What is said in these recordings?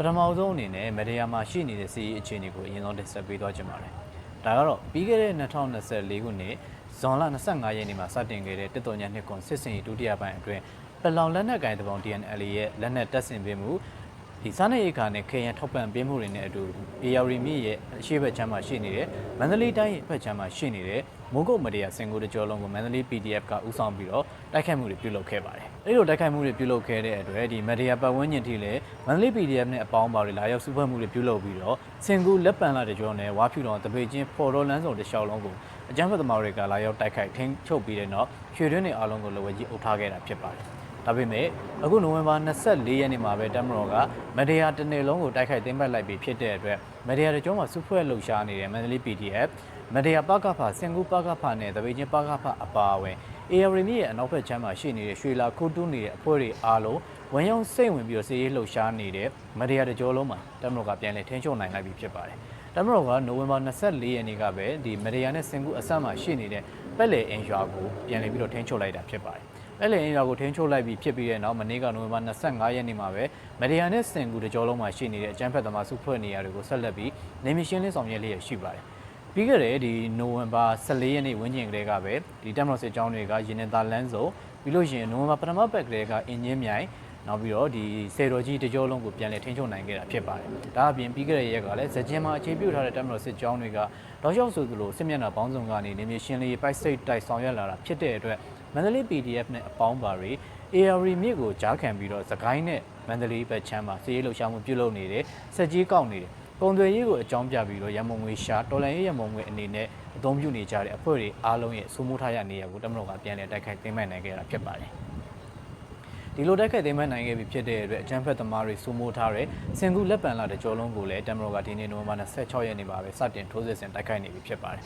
ပထမဆုံးအနေနဲ့မတရားမှာရှိနေတဲ့စီးရီအခြေအနေကိုအရင်ဆုံးတင်ဆက်ပေးသွားချင်ပါတယ်။ဒါကတော့ပြီးခဲ့တဲ့2024ခုနှစ်ဇွန်လ25ရက်နေ့မှာစတင်ခဲ့တဲ့တစ်တော်ညာနှစ်ကွန်စစ်စင်ရေးဒုတိယပိုင်းအတွင်းပလောင်လက်နက်ကိုင်တပေါင်း DNL ရဲ့လက်နက်တပ်ဆင်ပေးမှု ဒီစားနပ်ရိက္ခာနဲ့ခေရန်ထောက်ပံ့ပေးမှုတွေနဲ့အတူ AR မြစ်ရဲ့အရှိတ်ဘက်ချမ်းမှာရှိနေတဲ့မန္တလေးတိုင်းရဲ့ဘက်ချမ်းမှာရှိနေတဲ့မိုးကုတ်မတရားစင်ကိုတကြောလုံးကိုမန္တလေး PDF ကဦးဆောင်ပြီးတော့တိုက်ခိုက်မှုတွေပြုလုပ်ခဲ့ပါတယ်။အဲဒီလိုတိုက်ခိုက်မှုတွေပြုလုပ်ခဲ့တဲ့အတွက်ဒီမတရားပတ်ဝန်းကျင်ထိလည်းမန္တလေး PDF နဲ့အပေါင်းပါတွေလာရောက်စုဖွဲ့မှုတွေပြုလုပ်ပြီးတော့စင်ကူလက်ပံလာတကြောနဲ့ဝါဖြူတော်တပေချင်းဖော်တော်လန်းစုံတစ်လျှောက်လုံးကိုအကြမ်းဖက်သမားတွေကလာရောက်တိုက်ခိုက်ထိန်းချုပ်ပြီးတဲ့နောက်ရွှေတွင်းတွေအားလုံးကိုလိုဝဲကြီးအုပ်ထားခဲ့တာဖြစ်ပါတယ်။ ဒါပေမဲ့အခုနိုဝင်ဘာ24ရက်နေ့မှာပဲတမတော်ကမတရားတစ်နေ့လုံးကိုတိုက်ခိုက်သိမ်းပိုက်လိုက်ပြီးဖြစ်တဲ့အတွက်မတရားတကြုံမှာစုဖွဲ့လှုပ်ရှားနေတဲ့မန္တလေး PDF မတရားပကဖစင်ကူပကဖနဲ့တပိချင်းပကဖအပါအဝင် AR မြစ်ရဲ့အနောက်ဘက်ခြမ်းမှာရှိနေတဲ့ရွှေလာခိုးတူးနေတဲ့အဖွဲ့တွေအားလုံးဝန်ရုံစိတ်ဝင်ပြီးတော့စီးရေးလှုပ်ရှားနေတဲ့မတရားတကြုံလုံးမှာတမတော်ကပြန်လည်ထင်းချုပ်နိုင်လိုက်ပြီဖြစ်ပါတယ်တမတော်ကနိုဝင်ဘာ24ရက်နေ့ကပဲဒီမတရားနဲ့စင်ကူအဆက်မှာရှိနေတဲ့ပက်လေအင်ရွာကိုပြန်လည်ပြီးတော့ထင်းချုပ်လိုက်တာဖြစ်ပါတယ် အဲ့လေအင်ရွာကိုထင်းချုပ်လိုက်ပြီးဖြစ်ပြီးတဲ့နောက်မနေ့ကနိုဝင်ဘာ25ရက်နေ့မှာပဲမဒီယာနဲ့စင်ကူတကြောလုံးမှာရှိနေတဲ့အကြမ်းဖက်သမားစုဖွဲ့နေရာတွေကိုဆက်လက်ပြီးနေမီရှင်းလင်းဆောင်ရွက်လျက်ရှိပါတယ်။ပြီးခဲ့တဲ့ဒီနိုဝင်ဘာ14ရက်နေ့ဝန်းကျင်ကလေးကပဲဒီတက်မတော်စစ်ကြောင်းတွေကရင်းနေတာလန်းစုံပြီးလို့ရှိရင်နိုဝင်ဘာပထမပတ်ကလေးကအင်ဂျင်မြိုင်နောက်ပြီးတော့ဒီစေတော်ကြီးတကြောလုံးကိုပြန်လည်ထိန်းချုပ်နိုင်ခဲ့တာဖြစ်ပါတယ်။ဒါအပြင်ပြီးခဲ့တဲ့ရက်ကလည်းဇကြင်မှာအခြေပြုထားတဲ့တက်မတော်စစ်ကြောင်းတွေကတောက်လျှောက်ဆိုသလိုစစ်မျက်နှာပေါင်းစုံကနေနေမြေရှင်းလင်းရေးပိုက်စိတ်တိုက်ဆောင်ရွက်လာတာဖြစ်တဲ့အတွက် မန္တလေး PDF နဲ့အပေါင်းပါတွေ AR မြစ်ကိုကြားခံပြီးတော့သခိုင်းနဲ့မန္တလေးဘက်ချမ်းမှာစီးရေးလှုပ်ရှားမှုပြုလုပ်နေတယ်စက်ကြီးကောက်နေတယ်ပုံသွယ်ရေးကိုအကြောင်းပြပြီးတော့ရမုံငွေရှာတော်လန်ရေးရမုံငွေအနေနဲ့အသုံးပြုနေကြတဲ့အဖွဲ့တွေအားလုံးရဲ့စိုးမိုးထားရနေရကိုတမတော်ကပြန်လည်တိုက်ခိုက်သိမ်းပိုက်နိုင်ခဲ့တာဖြစ်ပါတယ်ဒီလိုတိုက်ခိုက်သိမ်းပိုက်နိုင်ခဲ့ပြီဖြစ်တဲ့အတွက်အကြမ်းဖက်သမားတွေစိုးမိုးထားတဲ့စင်ကူလက်ပံလာတဲ့ကြောလုံးကိုလည်းတမတော်ကဒီနေ့နိုဝင်ဘာ26ရက်နေ့မှာပဲစတင်ထိုးစစ်ဆင်တိုက်ခိုက်နေပြီဖြစ်ပါတယ်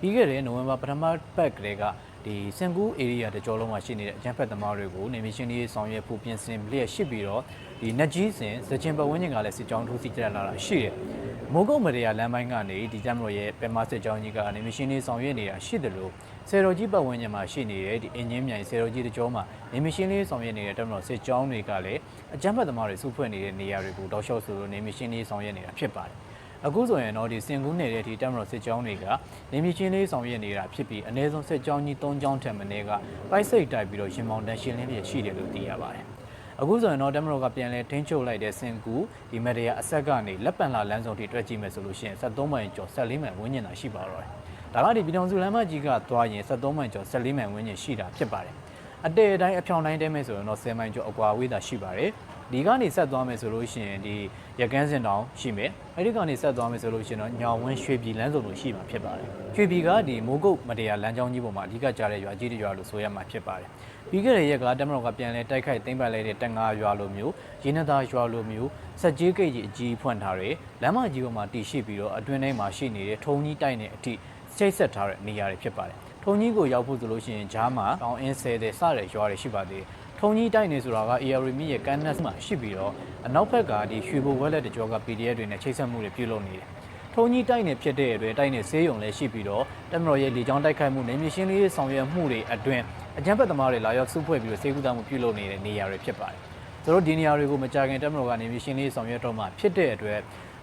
ပြီးခဲ့တဲ့နိုဝင်ဘာပထမပတ်ကလေးက ဒီစင်ကူ area တကြောလုံးမှာရှိနေတဲ့အကြမ်းဖက်သမားတွေကိုနေမီရှင်လေးဆောင်ရွက်ဖို့ပြင်ဆင်လျက်ရှိပြီးတော့ဒီနက်ကြီးစင်စကြင်ပတ်ဝန်းကျင်ကလည်းစစ်ကြောင်းထိုးစီကြရလာတာရှိတယ်။မိုးကုတ်မရယာလမ်းပိုင်းကနေဒီကြမ်းမလို့ရဲ့ပင်မစစ်ကြောင်းကြီးကနေမီရှင်လေးဆောင်ရွက်နေတာရှိတယ်လို့ဆယ်တော်ကြီးပတ်ဝန်းကျင်မှာရှိနေတဲ့ဒီအင်ဂျင်မြိုင်ဆယ်တော်ကြီးတကြောမှာနေမီရှင်လေးဆောင်ရွက်နေတဲ့တက်မလို့စစ်ကြောင်းတွေကလည်းအကြမ်းဖက်သမားတွေစုဖွဲ့နေတဲ့နေရာတွေကိုတောက်လျှောက်ဆိုလို့နေမီရှင်လေးဆောင်ရွက်နေတာဖြစ်ပါတယ်။ အခုဆိုရင်တော့ဒီစင်ကူးနယ်တဲ့ဒီတက်မတော်စစ်ကြောင်းတွေကနေမြေချင်းလေးဆောင်ရွက်နေတာဖြစ်ပြီးအ ਨੇ ဆုံးစစ်ကြောင်းကြီး၃ကြောင်းထက်မနည်းကပိုက်စိတ်တိုက်ပြီးတော့ရင်မောင်တန်းရှင်းလင်းပြရှိတယ်လို့သိရပါတယ်။အခုဆိုရင်တော့တက်မတော်ကပြန်လဲထိန်းချုပ်လိုက်တဲ့စင်ကူဒီမက်ဒရာအဆက်ကနေလက်ပံလာလမ်းစုံထိတွက်ကြည့်မယ်ဆိုလို့ရှိရင်73မိုင်ကျော်14မိုင်ဝန်းကျင်သာရှိပါတော့တယ်။ဒါကဒီပြည်တော်စုလမ်းမကြီးကသွားရင်73မိုင်ကျော်14မိုင်ဝန်းကျင်ရှိတာဖြစ်ပါတယ်။အတဲအတိုင်းအဖြောင်တိုင်းတဲမယ်ဆိုရင်တော့10မိုင်ကျော်အကွာဝေးတာရှိပါတယ်။ ဒီကနေဆက်သွားမယ်ဆိုလို့ရှိရင်ဒီရကန်းစင်တောင်ရှိမယ်အဲ့ဒီကနေဆက်သွားမယ်ဆိုလို့ရှိရင်တော့ညောင်ဝင်းရွှေပြည်လမ်းစုံလို့ရှိမှာဖြစ်ပါတယ်ရွှေပြည်ကဒီမိုးကုတ်မတရားလမ်းကြောင်းကြီးပေါ်မှာအဓိကကြားတဲ့ရွာကြီးတွေရွာလို့ဆိုရမှာဖြစ်ပါတယ်ပြီးခဲ့တဲ့ရက်ကတမတော်ကပြန်လဲတိုက်ခိုက်သိမ်းပိုက်လိုက်တဲ့တန်ငါရွာလိုမျိုးရင်းနှသားရွာလိုမျိုးစက်ကြီးကိတ်ကြီးအကြီးဖွင့်ထားတယ်လမ်းမကြီးပေါ်မှာတည်ရှိပြီးတော့အတွင်းထဲမှာရှိနေတဲ့ထုံကြီးတိုက်နေအထိချိတ်ဆက်ထားတဲ့နေရာတွေဖြစ်ပါတယ်ထုံကြီးကိုရောက်ဖို့ဆိုလို့ရှိရင်ဂျားမှာတောင်အင်းဆဲတဲ့စတဲ့ရွာတွေရှိပါသေးတယ် ထုံကြီးတိုက်နေဆိုတာက AR မြစ်ရဲ့ကမ်းနက်မှာရှိပြီးတော့အနောက်ဘက်ကဒီရွှေဘိုဝက်လက်တကြောက PDF တွေနဲ့ချိတ်ဆက်မှုတွေပြုလုပ်နေတယ်။ထုံကြီးတိုက်နေဖြစ်တဲ့အတွက်တိုက်နေဆေးရုံလည်းရှိပြီးတော့တမတော်ရဲ့လေကြောင်းတိုက်ခိုက်မှုနဲ့မြေရှင်းလေးဆောင်ရွက်မှုတွေအတွင်းအကြမ်းဖက်သမားတွေလာရောက်စုဖွဲ့ပြီးတော့စေကူတာမှုပြုလုပ်နေတဲ့နေရာတွေဖြစ်ပါတယ်။သူတို့ဒီနေရာတွေကိုမကြခင်တမတော်ကနေမြေရှင်းလေးဆောင်ရွက်တော့မှဖြစ်တဲ့အတွက်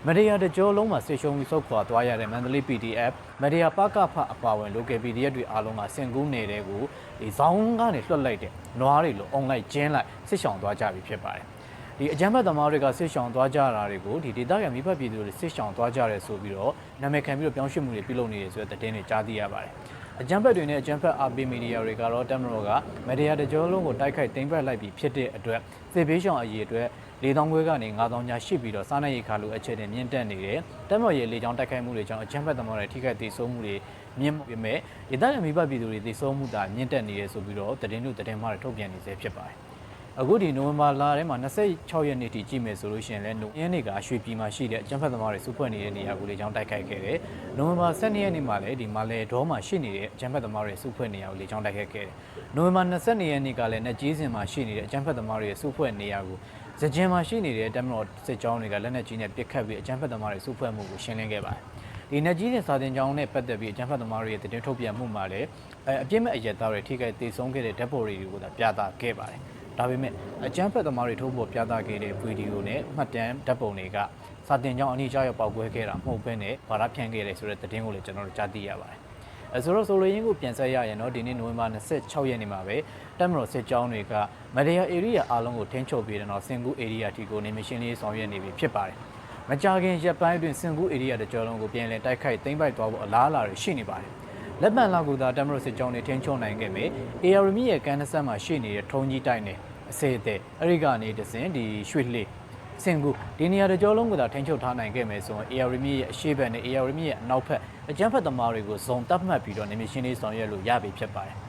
မရယာတကြောလုံးမှာဆေရှုံပြီးစုတ်ခွာသွားရတဲ့မန္တလေး PDF မရယာပကဖအပါဝင် local PDF တွေအားလုံးကစင်ကူးနေတဲ့ကို ဒီဇောင်းကနေလွှတ်လိုက်တဲ့နွားတွေလိုအုံလိုက်ကျင်းလိုက်ဆစ်ဆောင်သွားကြပြီဖြစ်ပါတယ်ဒီအကြမ်းဖက်သမားတွေကဆစ်ဆောင်သွားကြတာတွေကိုဒီဒေသခံမိဘပြည်သူတွေဆစ်ဆောင်သွားကြရဲဆိုပြီးတော့နာမည်ခံပြီးတော့ပြောင်းရွှေ့မှုတွေပြုလုပ်နေတယ်ဆိုတဲ့သတင်းတွေကြားသိရပါတယ်အကြမ်းဖက်တွေနဲ့အကြမ်းဖက်အာပီမီဒီယာတွေကတော့တက်မတော်ကမဒီယာတကြောလုံးကိုတိုက်ခိုက်သိမ်းပိုက်လိုက်ပြီးဖြစ်တဲ့အတွက်သေဘေးရှောင်အရေးအတွက်လေတောင်ခွဲကနေ9000ညာရှိပြီးတော့စားနပ်ရိက္ခာလိုအချက်တွေမြင့်တက်နေတယ်။တက်မော်ရဲ့လေကြောင်းတိုက်ခိုက်မှုတွေကြောင့်အကြမ်းဖက်သမားတွေထိခိုက်ဒေဆုံးမှုတွေ မြင့်ပေမဲ့ဒေသခံမိဘပြည်သူတွေဒေဆုံးမှုတာမြင့်တက်နေရဆိုပြီးတော့တည်င်းတို့တည်င်းမှတွေထုတ်ပြန်နေစေဖြစ်ပါတယ်။အခုဒီနိုဝင်ဘာလထဲမှာ26ရက်နေ့ထိကြည့်မယ်ဆိုလို့ရှိရင်လည်းနိုအင်းတွေကရွှေပြည်မှာရှိတဲ့အကြမ်းဖက်သမားတွေစုဖွဲ့နေတဲ့နေရာကိုလေကြောင်းတိုက်ခိုက်ခဲ့တယ်။နိုဝင်ဘာ12ရက်နေ့မှာလည်းဒီမာလေဒေါမှာရှိနေတဲ့အကြမ်းဖက်သမားတွေစုဖွဲ့နေရာကိုလေကြောင်းတိုက်ခိုက်ခဲ့တယ်။နိုဝင်ဘာ22ရက်နေ့ကလည်းနဲ့ကြီးစင်မှာရှိနေတဲ့အကြမ်းဖက်သမားတွေစုဖွဲ့နေရာကိုဇကြင်မှာရှိနေတဲ့တက်မတော်စစ်ကြောင်းတွေကလက်နက်ကြီးနဲ့ပစ်ခတ်ပြီးအကြမ်းဖက်သမားတွေစုဖွဲ့မှုကိုရှင်းလင်းခဲ့ပါတယ်။ ဒီ net ကြီးတဲ့စာတင်ကြောင်းနဲ့ပတ်သက်ပြီးအကြမ်းဖက်သမားတွေရဲ့တင်ထုတ်ပြန်မှုမှာလည်းအပြစ်မဲ့အရက်သားတွေထိခိုက်ဒေဆုံးခဲ့တဲ့ဓာတ်ပေါ်တွေကိုသာပြသခဲ့ပါတယ်။ဒါပေမဲ့အကြမ်းဖက်သမားတွေထုတ်ပေါ်ပြသခဲ့တဲ့ဗီဒီယိုနဲ့မှတ်တမ်းဓာတ်ပုံတွေကစာတင်ကြောင်းအနိကြရောက်ပေါက်ကွဲခဲ့တာမဟုတ်ဘဲနဲ့ဘာသာဖြန့်ခဲ့တယ်ဆိုတဲ့သတင်းကိုလည်းကျွန်တော်တို့ကြားသိရပါတယ်အဲဆိုတော့ဆိုလိုရင်းကိုပြန်ဆက်ရရင်တော့ဒီနေ့နိုဝင်ဘာ26ရက်နေ့မှာပဲတက်မတော်စစ်ကြောင်းတွေကမဒီယာ area အားလုံးကိုထင်းချုပ်ပြီးတော့စင်ကူ area တီကိုနေမရှင်လေးဆောင်ရွက်နေပြီဖြစ်ပါတယ် မကြာခင်ရက်ပိုင်းအတွင်းစင်ကူ area တကြောလုံးကိုပြန်လည်တိုက်ခိုက်သိမ်းပိုက်သွားဖို့အလားအလာတွေရှိနေပါတယ်လက်ပံလောက်ကူသာတက်မတော်စစ်ကြောင်းတွေထင်းချုပ်နိုင်ခဲ့မယ် AR မြရဲ့ကန်နဆက်မှာရှိနေတဲ့ထုံကြီးတိုက်နဲ့အစေအသေးအဲ့ဒီကနေတစင်ဒီရွှေလှေစင်ကူဒီနေရာတကြောလုံးကသာထိန်းချုပ်ထားနိုင်ခဲ့မယ်ဆိုရင် AR မြရဲ့အရှိဘက်နဲ့ AR မြရဲ့အနောက်ဘက်အကြမ်းဖက်သမားတွေကိုဇုံတပ်မှတ်ပြီးတော့နေမရှင်လေးဆောင်ရွက်လို့ရပြီဖြစ်ပါတယ်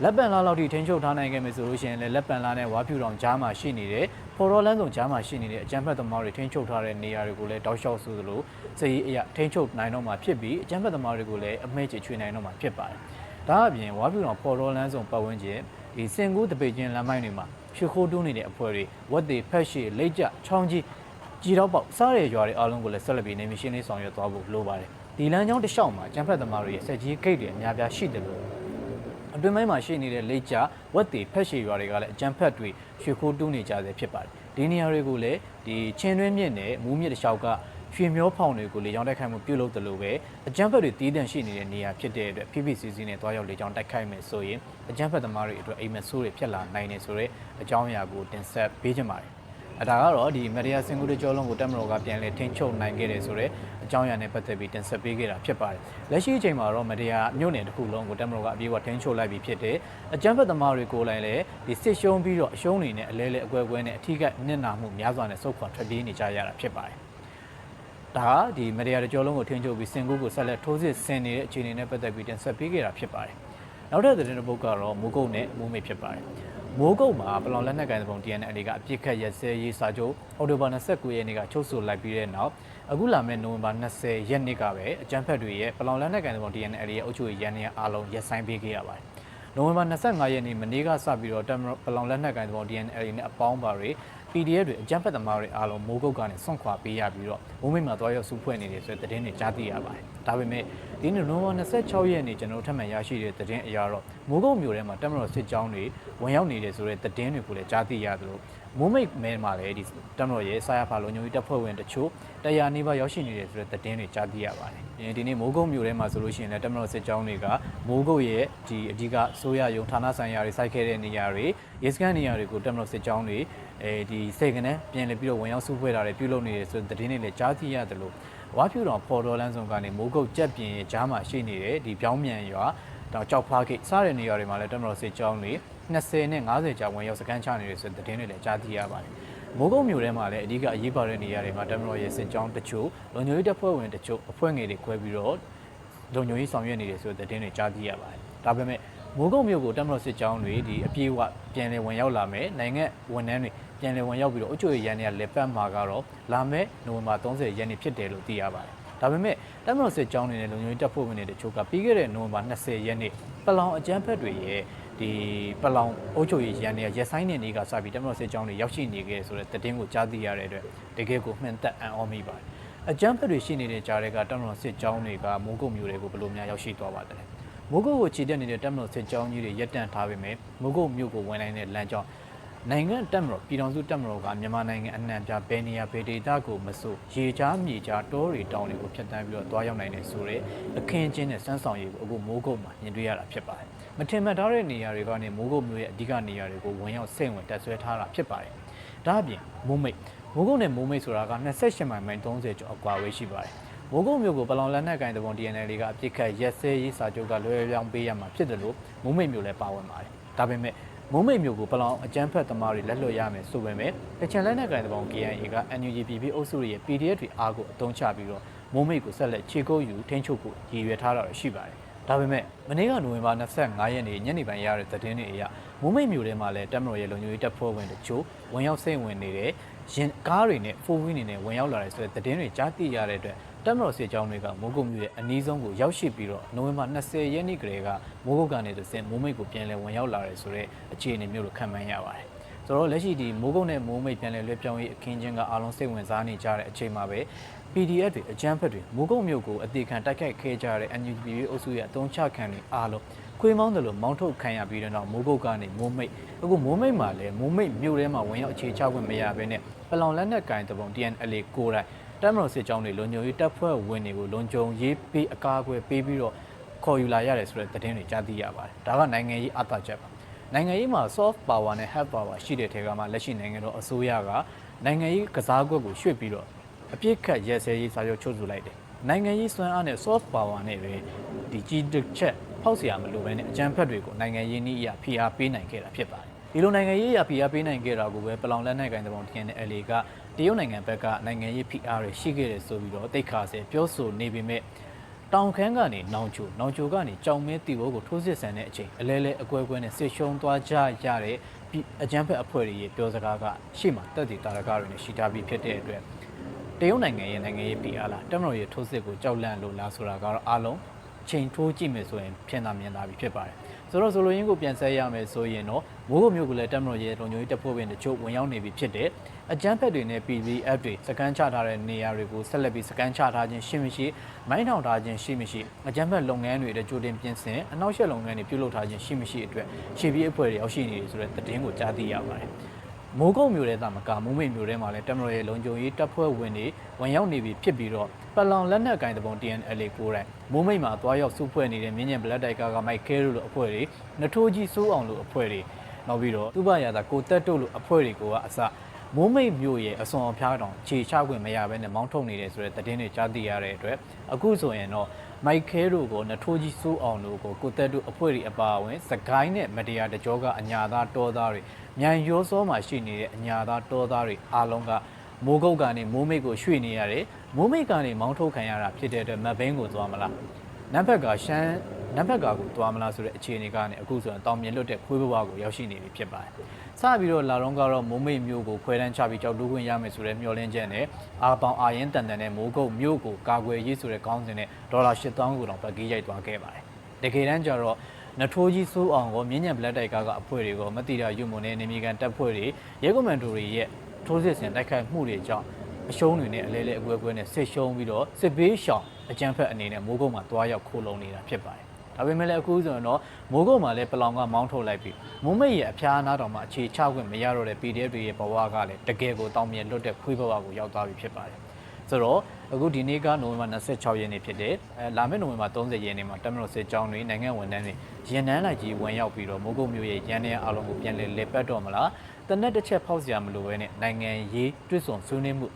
လက်ပံလာလောက်ထိထိန်းချုပ်ထားနိုင်ခဲ့မယ်ဆိုလို့ရှိရင်လည်းလက်ပံလာနဲ့ဝါဖြူတောင်ကြားမှာရှိနေတဲ့ဖော်တော်လန်းဆောင်ကြားမှာရှိနေတဲ့အကြမ်းဖက်သမားတွေထိန်းချုပ်ထားတဲ့နေရာတွေကိုလည်းတောက်လျှောက်ဆိုသလိုစည်အရာထိန်းချုပ်နိုင်တော့မှာဖြစ်ပြီးအကြမ်းဖက်သမားတွေကိုလည်းအမဲချေချွေနိုင်တော့မှာဖြစ်ပါတယ်ဒါအပြင်ဝါဖြူတောင်ဖော်တော်လန်းဆောင်ပတ်ဝန်းကျင်ဒီစင်ကူးတပေချင်းလမ်းမိုင်းတွေမှာရွှေခိုးတူးနေတဲ့အဖွဲ့တွေဝက်တွေဖက်ရှိလက်ကျချောင်းကြီးကြီးတော့ပေါက်စားရရွာတွေအားလုံးကိုလည်းဆက်လက်ပြီးနေမရှင်းလေးဆောင်ရွက်သွားဖို့လိုပါတယ်ဒီလမ်းကြောင်းတစ်လျှောက်မှာကျန်းဖက်သမားတွေရဲ့စက်ကြီးဂိတ်တွေအများပြားရှိတယ်လို့ အတွင်းပိုင်းမှာရှိနေတဲ့လက်ကျဝက်တွေဖက်ရှိရွာတွေကလည်းအကျန်းဖက်တွေရွှေခိုးတူးနေကြဆဲဖြစ်ပါတယ်ဒီနေရာတွေကိုလည်းဒီချင်းတွင်းမြင့်နဲ့မူးမြင့်တစ်လျှောက်ကရွှေမျောဖောင်တွေကိုလေကြောင်းတိုက်ခိုက်မှုပြုလုပ်တယ်လို့ပဲအကြမ်းဖက်တွေတီးတန့်ရှိနေတဲ့နေရာဖြစ်တဲ့အတွက် PPCC နဲ့တွားရောက်လေကြောင်းတိုက်ခိုက်မယ်ဆိုရင်အကြမ်းဖက်သမားတွေအတွက်အိမ်မက်ဆိုးတွေဖြစ်လာနိုင်တယ်ဆိုတော့အကြောင်းအရာကိုတင်ဆက်ပေးကြပါမယ်အဲဒါကတော့ဒီမရီယာစင်ကူတကြောလုံးကိုတက်မတော်ကပြန်လဲထင်းချုပ်နိုင်ခဲ့တယ်ဆိုတော့အ ကြောင်းအရာနဲ့ပတ်သက်ပြီးတင်ဆက်ပေးခဲ့တာဖြစ်ပါတယ်လက်ရှိအချိန်မှာတော့မရီယာမြို့နယ်တစ်ခုလုံးကိုတက်မတော်ကအပြေးအဝထင်းချုပ်လိုက်ပြီးဖြစ်တယ်အကြမ်းဖက်သမားတွေကိုလည်းလေဒီစစ်ရှုံးပြီးတော့အရှုံးတွေနဲ့အလဲလဲအကွဲကွဲနဲ့အထီးကနစ်နာမှုများစွာနဲ့စုပ်ခွာထွက်ပြေးနေကြရတာဖြစ်ပါတယ်ဒါကဒီမရီယာတကြောလုံးကိုထင်းချုပ်ပြီးစင်ကူကိုဆက်လက်ထိုးစစ်ဆင်နေတဲ့အခြေအနေနဲ့ပတ်သက်ပြီးတင်ဆက်ပေးခဲ့တာဖြစ်ပါတယ်နောက်ထပ်သတင်းတစ်ပုဒ်ကတော့မူကုတ်နဲ့မူမိတ်ဖြစ်ပါတယ် မိုးကုတ်မှာပလောင်လက်နက်ကိုင်တဲ့ပုံ TNL ကအပြစ်ခတ်ရက်စဲရေးစာချုပ်အော်တိုဘာ29ရက်နေ့ကချုပ်ဆိုလိုက်ပြီးတဲ့နောက်အခုလာမယ့်နိုဝင်ဘာ20ရက်နေ့ကပဲအကြမ်းဖက်တွေရဲ့ပလောင်လက်နက်ကိုင်တဲ့ပုံ TNL ရဲ့အုပ်ချုပ်ရေးရန်ရန်အားလုံးရပ်ဆိုင်းပေးခဲ့ရပါတယ်။နိုဝင်ဘာ25ရက်နေ့မနေ့ကစပြီးတော့ပလောင်လက်နက်ကိုင်တဲ့ပုံ TNL နဲ့အပေါင်းပါတွေ PDF တွေအကြမ်းဖက်သမားတွေအားလုံးမိုးကုတ်ကနေဆွန့်ခွာပေးရပြီးတော့မိုးမိတ်မှာသွားရောက်စုဖွဲ့နေတယ်ဆိုတဲ့သတင်းတွေကြားသိရပါတယ်။ ဒါပေမဲ့ဒီနေ့နိုဝင်ဘာ26ရက်နေ့ကျွန်တော်ထပ်မံရရှိတဲ့သတင်းအရတော့မိုးကုတ်မြို့ထဲမှာတက်မတော်စစ်ကြောင်းတွေဝင်ရောက်နေတယ်ဆိုတဲ့သတင်းတွေကိုလည်းကြားသိရသလိုမိုးမိတ်မဲမှာလည်းဒီတက်မတော်ရဲ့စာရဖာလုံညုံကြီးတပ်ဖွဲ့ဝင်တချို့တရားနေပါရောက်ရှိနေတယ်ဆိုတဲ့သတင်းတွေကြားသိရပါတယ်။ဒီနေ့မိုးကုတ်မြို့ထဲမှာဆိုလို့ရှိရင်လည်းတက်မတော်စစ်ကြောင်းတွေကမိုးကုတ်ရဲ့ဒီအဓိကဆိုရယုံဌာနဆိုင်ရာတွေစိုက်ခဲ့တဲ့နေရာတွေရေစကန်နေရာတွေကိုတက်မတော်စစ်ကြောင်းတွေအဲဒီစိတ်ကနေပြန်လည်ပြီးတော့ဝင်ရောက်စုဖွဲ့တာတွေပြုလုပ်နေတယ်ဆိုတဲ့သတင်းတွေလည်းကြားသိရတယ်လို့ ဝါဖြူတော်ဖော်တော်လန်းဆောင်ကနေမိုးကုတ်ကြက်ပြင်ရဲ့ကြားမှာရှိနေတဲ့ဒီပြောင်းမြန်ရွာတော့ကြောက်ဖားကိစားတဲ့နေရာတွေမှာလည်းတက်မတော်စစ်ကြောင်းတွေ20နဲ့50ကြာဝင်ရောက်စကန်ချနေတယ်ဆိုတဲ့သတင်းတွေလည်းကြားသိရပါတယ်မိုးကုတ်မြို့ထဲမှာလည်းအဓိကအရေးပါတဲ့နေရာတွေမှာတက်မတော်ရဲ့စစ်ကြောင်းတချို့လုံခြုံရေးတပ်ဖွဲ့ဝင်တချို့အဖွဲ့ငယ်တွေခွဲပြီးတော့လုံခြုံရေးဆောင်ရွက်နေတယ်ဆိုတဲ့သတင်းတွေကြားသိရပါတယ်ဒါပေမဲ့မိုးကုတ်မြို့ကိုတက်မတော်စစ်ကြောင်းတွေဒီအပြေးအဝပြန်လည်ဝင်ရောက်လာမယ်နိုင်ငံဝန်ထမ်းတွေ ပြန်လည်ဝင်ရောက်ပြီးတော့အုပ်ချုပ်ရေးရန်တွေကလက်ပတ်မှာကတော့လာမယ့်နိုဝင်ဘာ30ရက်နေ့ဖြစ်တယ်လို့သိရပါတယ်။ဒါပေမဲ့တက်မတော်စစ်ကြောင်းတွေနဲ့လုံခြုံရေးတပ်ဖွဲ့ဝင်တွေတချို့ကပြီးခဲ့တဲ့နိုဝင်ဘာ20ရက်နေ့ပလောင်အကြမ်းဖက်တွေရဲ့ဒီပလောင်အုပ်ချုပ်ရေးရန်တွေကရက်ဆိုင်တဲ့နေ့ကစပြီးတက်မတော်စစ်ကြောင်းတွေရောက်ရှိနေခဲ့ဆိုတဲ့သတင်းကိုကြားသိရတဲ့အတွက်တကယ်ကိုမှန်သက်အံ့ဩမိပါတယ်။အကြမ်းဖက်တွေရှိနေတဲ့ကြားတွေကတက်မတော်စစ်ကြောင်းတွေကမိုးကုတ်မျိုးတွေကိုဘယ်လိုများရောက်ရှိသွားပါသလဲ။မိုးကုတ်ကိုခြေတက်နေတဲ့တက်မတော်စစ်ကြောင်းကြီးတွေရပ်တန့်ထားပေမဲ့မိုးကုတ်မြို့ကိုဝင်နိုင်တဲ့လမ်းကြောင်း နိုင်ငံတက်မတော်ပြည်တော်စုတက်မတော်ကမြန်မာနိုင်ငံအနှံပြဘယ်နေရာဘယ်ဒေသကိုမဆိုရေချားမြေချားတောတွေတောင်တွေကိုဖျက်ဆီးပြီးတော့တွားရောက်နိုင်တယ်ဆိုတော့အခင်းချင်းနဲ့စမ်းဆောင်ရည်ကိုအခုမိုးကုတ်မှာမြင်တွေ့ရတာဖြစ်ပါတယ်။မထင်မှတ်ထားတဲ့နေရာတွေကနေမိုးကုတ်မျိုးရဲ့အဓိကနေရာတွေကိုဝင်ရောက်စိတ်ဝင်တက်ဆွဲထားတာဖြစ်ပါတယ်။ဒါအပြင်မိုးမိတ်မိုးကုတ်နဲ့မိုးမိတ်ဆိုတာက28မိုင်မိုင်30ကျော်အကွာဝေးရှိပါတယ်။မိုးကုတ်မြို့ကိုပလောင်လက်နက်ကင်တပုံ DNL တွေကအပြစ်ခတ်ရက်စဲရေးစာချုပ်ကလွယ်လွယ်ပြောင်းပေးရမှာဖြစ်တယ်လို့မိုးမိတ်မြို့လည်းပါဝင်ပါတယ်။ ဒါပေမဲ့မုံမိတ်မျိုးကိုပလောင်အကြမ်းဖက်သမားတွေလက်လွတ်ရမယ်ဆိုပေမဲ့တချန်လက်နက်ကိုင်တပေါင်း KNA က NUGPP အုပ်စုရဲ့ PDF တွေအားကိုအသုံးချပြီးတော့မုံမိတ်ကိုဆက်လက်ခြေကုပ်ယူထိန်းချုပ်ဖို့ရည်ရွယ်ထားတာရှိပါတယ်။ဒါပေမဲ့မနေ့ကနိုဝင်ဘာ25ရက်နေ့ညနေပိုင်းရတဲ့သတင်းတွေအရမုံမိတ်မျိုးထဲမှာလည်းတက်မတော်ရဲ့လုံခြုံရေးတပ်ဖွဲ့ဝင်တချို့ဝင်ရောက်စိတ်ဝင်နေတဲ့ရင်ကားတွေနဲ့ဖိုးဝင်းတွေနဲ့ဝင်ရောက်လာတဲ့ဆိုတဲ့သတင်းတွေကြားသိရတဲ့အတွက် တက်မတော်စစ်ကြောင်းတွေကမိုးကုတ်မြို့ရဲ့အနီးဆုံးကိုရောက်ရှိပြီးတော့နိုဝင်ဘာ20ရက်နေ့ကလေးကမိုးကုတ်ကနေတဆင့်မိုးမိတ်ကိုပြန်လည်ဝင်ရောက်လာတယ်ဆိုတော့အခြေအနေမျိုးလိုခံမှန်းရပါတယ်။ဒဆိုတော့လက်ရှိဒီမိုးကုတ်နဲ့မိုးမိတ်ပြန်လည်လွှဲပြောင်းရေးအခင်းချင်းကအားလုံးစိတ်ဝင်စားနေကြတဲ့အချိန်မှာပဲ PDF တွေအကြမ်းဖက်တွေမိုးကုတ်မြို့ကိုအသေးခံတိုက်ခိုက်ခဲ့ကြတဲ့ NUG အုပ်စုရဲ့အသုံးချခံတွေအားလုံးခွေးမောင်းတယ်လို့မောင်းထုတ်ခံရပြီးတဲ့နောက်မိုးကုတ်ကနေမိုးမိတ်အခုမိုးမိတ်မှာလည်းမိုးမိတ်မြို့ထဲမှာဝင်ရောက်အခြေချခွင့်မရဘဲနဲ့ပလောင်လက်နက်ကင်တပုံ TNLA ကိုယ်တိုင် တပ်မတော်စစ်ကြောင်းတွေလုံခြုံရေးတပ်ဖွဲ့ဝင်တွေကိုလုံခြုံရေးပေးအကာအကွယ်ပေးပြီးတော့ခေါ်ယူလာရတယ်ဆိုတဲ့သတင်းတွေကြားသိရပါတယ်ဒါကနိုင်ငံရေးအတာချက်ပါ နိုင်ငံရေးမှာ soft power နဲ့ hard power ရှိတဲ့ထဲကမှလက်ရှိနိုင်ငံတော်အစိုးရကနိုင်ငံရေးကစားကွက်ကိုရွှေ့ပြီးတော့အပြစ်ခတ်ရဲစဲရေးစာချုပ်ချုပ်ဆိုလိုက်တယ်။နိုင်ငံရေးစွမ်းအားနဲ့ soft power နဲ့ပဲဒီကြီးတစ်ချက်ဖောက်เสียမလို့ပဲနဲ့အကြမ်းဖက်တွေကိုနိုင်ငံရေးနည်းအရာဖိအားပေးနိုင်ခဲ့တာဖြစ်ပါတယ်။ ။ ဒီလိုနိုင်ငံရေးအရာဖိအားပေးနိုင်ခဲ့တာကိုပဲပလောင်လက်နက်ကိုင်တဲ့ပုံ TNL ကတရုတ်နိုင်ငံဘက်ကနိုင်ငံရေးဖိအားတွေရှိခဲ့တယ်ဆိုပြီးတော့တိတ်ခါဆဲပြောဆိုနေပေမဲ့တောင်ခမ်းကနေနောင်ချိုနောင်ချိုကနေကြောင်မဲတီဘိုးကိုထိုးစစ်ဆန်တဲ့အချိန်အလဲလဲအကွဲကွဲနဲ့စစ်ရှုံးသွားကြရတဲ့ပြီးအကြမ်းဖက်အဖွဲ့တွေရဲ့ပြောစကားကရှေ့မှာတက်တည်တာရကတွေနဲ့ရှိထားပြီးဖြစ်တဲ့အတွက်တရုတ်နိုင်ငံရဲ့နိုင်ငံရေးပြည်အားလားတက်မတော်ရဲ့ထိုးစစ်ကိုကြောက်လန့်လို့လားဆိုတာကတော့အားလုံးချိန်ထိုးကြည့်မယ်ဆိုရင်ဖြစ်တာမြင်သာပြီးဖြစ်ပါတယ် ဆိုတော့ဆိုလိုရင်းကိုပြန်ဆက်ရမယ်ဆိုရင်တော့မိုးကုတ်မြို့ကလည်းတက်မတော်ရဲ့လုံခြုံရေးတပ်ဖွဲ့ဝင်တချို့ဝင်ရောက်နေပြီဖြစ်တဲ့အကြမ်းဖက်တွေနဲ့ PDF တွေစကန်ချထားတဲ့နေရာတွေကိုဆက်လက်ပြီးစကန်ချထားခြင်းရှိမရှိမိုင်းထောင်ထားခြင်းရှိမရှိအကြမ်းဖက်လုပ်ငန်းတွေတဲ့ကြိုတင်ပြင်ဆင်အနောက်ရှက်လုပ်ငန်းတွေပြုလုပ်ထားခြင်းရှိမရှိအတွက်ရှေ့ပြေးအဖွဲ့တွေရောက်ရှိနေတယ်ဆိုတဲ့သတင်းကိုကြားသိရပါတယ် မိုးကုတ်မြို့ထဲသားမကမိုးမိတ်မြို့ထဲမှာလည်းတမတော်ရဲ့လုံခြုံရေးတပ်ဖွဲ့ဝင်တွေဝင်ရောက်နေပြီဖြစ်ပြီးတော့ပလောင်လက်နက်ကင်တပုံ TNLA ကိုယ်တိုင်မိုးမိတ်မှာသွားရောက်စုဖွဲ့နေတဲ့မြင်းညံဘလက်တိုက်ကာကမိုက်ခဲတို့လိုအဖွဲ့တွေနထိုးကြီးစိုးအောင်လိုအဖွဲ့တွေနောက်ပြီးတော့သူ့ဘရသာကိုတက်တို့လိုအဖွဲ့တွေကိုကအစမိုးမိတ်မြို့ရဲ့အစွန်အဖျားတောင်ခြေချခွင့်မရဘဲနဲ့မောင်းထုတ်နေတယ်ဆိုတဲ့သတင်းတွေကြားသိရတဲ့အတွက်အခုဆိုရင်တော့မိုက်ခဲတို့ကိုနထိုးကြီးစိုးအောင်တို့ကိုကိုတက်တို့အဖွဲ့တွေအပါအဝင်စကိုင်းနဲ့မတရားတကြောကအညာသားတောသားတွေ မြန်ရိုးစောမှာရှိနေတဲ့အညာသားတောသားတွေအားလုံးကမိုးကုတ်ကနေမိုးမိတ်ကိုရွှေ့နေရတယ်မိုးမိတ်ကနေမောင်းထုတ်ခံရတာဖြစ်တဲ့အတွက်မတ်ဘင်းကိုသွားမလားနံပါတ်ကရှမ်းနံပါတ်ကကိုသွားမလားဆိုတဲ့အခြေအနေကနေအခုဆိုရင်တောင်မြင်လွတ်တဲ့ခွေးဘဝကိုရောက်ရှိနေပြီဖြစ်ပါတယ်။စပြီးတော့လာတော့ကတော့မိုးမိတ်မျိုးကိုခွဲတန်းချပြီးကြောက်တူးခွင့်ရမယ်ဆိုတဲ့မျှော်လင့်ချက်နဲ့အာပေါင်အာရင်တန်တန်နဲ့မိုးကုတ်မျိုးကိုကာကွယ်ရေးဆိုတဲ့ခေါင်းစဉ်နဲ့ဒေါ်လာ8000ကိုတောင်ပတ်ကြီးရိုက်သွားခဲ့ပါတယ်။တကယ်တမ်းကျတော့ နထိုးကြီးစိုးအောင်ကိုမြင်းညံဘလက်တိုက်ကားကအဖွဲတွေကိုမတိတာယူမုံနဲ့နေမီကန်တပ်ဖွဲ့တွေရဲကွန်မန်ဒိုတွေရဲ့ထိုးစစ်ဆင်တိုက်ခိုက်မှုတွေကြောင့်အရှုံးတွေနဲ့အလဲလဲအကွဲကွဲနဲ့စစ်ရှုံးပြီးတော့စစ်ဘေးရှောင်အကြမ်းဖက်အနေနဲ့မိုးကုတ်မှာတွားရောက်ခိုးလုံနေတာဖြစ်ပါတယ်။ဒါပေမဲ့လည်းအခုဆိုရင်တော့မိုးကုတ်မှာလည်းပလောင်ကမောင်းထုတ်လိုက်ပြီးမိုးမိတ်ရဲ့အဖျားအနာတော်မှာအခြေချခွင့်မရတော့တဲ့ PDF တွေရဲ့ဘဝကလည်းတကယ်ကိုတောင်းမြင်လွတ်တဲ့ခွေးဘဝကိုရောက်သွားပြီဖြစ်ပါတယ်။ ဆိုတော့အခုဒီနေ့ကနိုဝင်ဘာ26ရက်နေ့ဖြစ်တဲ့အဲလာမယ့်နိုဝင်ဘာ30ရက်နေ့မှာတမန်တော်စစ်ကြောင်းတွေနိုင်ငံဝန်ထမ်းတွေရန်နန်းလိုက်ကြီးဝင်ရောက်ပြီးတော့မိုးကုတ်မြို့ရဲ့ရန်နေအားလုံးကိုပြန်လည်လေပတ်တော့မလားတနက်တစ်ချက်ဖောက်စရာမလိုဘဲနဲ့နိုင်ငံရေးတွစ်ဆုံဆွေးနွေးမှု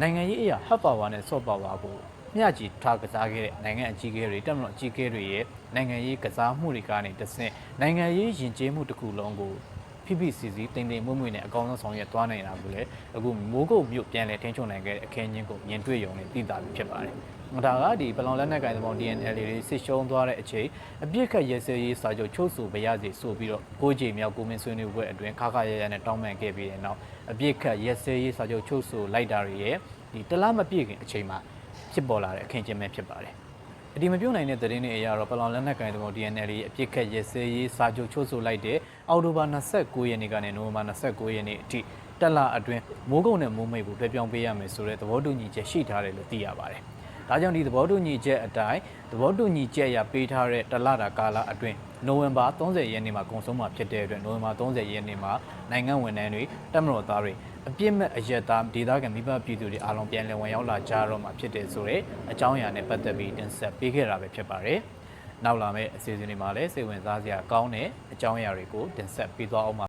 နိုင်ငံရေးအရာ hard power နဲ့ soft power ကိုမျှကြည့်ထားကစားခဲ့တဲ့နိုင်ငံအကြီးအကဲတွေတက်မလို့အကြီးအကဲတွေရဲ့နိုင်ငံရေးကစားမှုတွေကနေတဆင့်နိုင်ငံရေးယဉ်ကျေးမှုတစ်ခုလုံးကို ဖိဖိစီစီတိမ်တိမ်မွေ့မွေ့နဲ့အကောင်းဆုံးဆောင်ရွက်သွားနိုင်တာကိုလည်းအခုမိုးကုတ်မြို့ပြန်လည်ထိန်းချုပ်နိုင်ခဲ့တဲ့အခင်းချင်းကိုမြင်တွေ့ရုံနဲ့သိတာပြီးဖြစ်ပါတယ်။ဒါကဒီပလောင်လက်နက်ကိုင်သဘော DNL တွေစစ်ရှုံးသွားတဲ့အချိန်အပြစ်ခတ်ရဲစဲရေးစာချုပ်ချုပ်ဆိုပရစီဆိုပြီးတော့ကိုကြည်မြောက်ကိုမင်းဆွေးနွေးပွဲအတွင်းခါခါရရနဲ့တောင်းပန်ခဲ့ပြီးတဲ့နောက်အပြစ်ခတ်ရဲစဲရေးစာချုပ်ချုပ်ဆိုလိုက်တာတွေရဲ့ဒီတလားမပြည့်ခင်အချိန်မှာဖြစ်ပေါ်လာတဲ့အခင်းချင်းပဲဖြစ်ပါတယ်။ အဒီမပြုတ်နိုင်တဲ့သတင်းတွေအရတော့ပလောင်လက်နက်ကိုင်သဘော DNL ရဲ့အပြစ်ခတ်ရဲစဲရေးစာချုပ်ချုပ်ဆိုလိုက်တဲ့အောက်တိုဘာ29ရက်နေ့ကနေနိုဝင်ဘာ29ရက်နေ့အထိတက်လာအတွင်းမိုးကုတ်နဲ့မိုးမိတ်ကိုလွှဲပြောင်းပေးရမယ်ဆိုတဲ့သဘောတူညီချက်ရှိထားတယ်လို့သိရပါတယ်။ဒါကြောင့်ဒီသဘောတူညီချက်အတိုင်းသဘောတူညီချက်အရပေးထားတဲ့တလတာကာလအတွင်းနိုဝင်ဘာ30ရက်နေ့မှာကုန်ဆုံးမှာဖြစ်တဲ့အတွက်နိုဝင်ဘာ30ရက်နေ့မှာနိုင်ငံဝန်ထမ်းတွေတက်မတော်သားတွေ အပြစ်မဲ့အရက်သားဒေသခံမိဘပြည်သူတွေအားလုံးပြန်လည်ဝင်ရောက်လာကြတော့မှာဖြစ်တယ်ဆိုတော့အကြောင်းအရာနဲ့ပတ်သက်ပြီးတင်ဆက်ပေးခဲ့တာပဲဖြစ်ပါတယ်။နောက်လာမယ့်အစီအစဉ်တွေမှာလည်းစိတ်ဝင်စားစရာကောင်းတဲ့အကြောင်းအရာတွေကိုတင်ဆက်ပေးသွားအောင်ပါ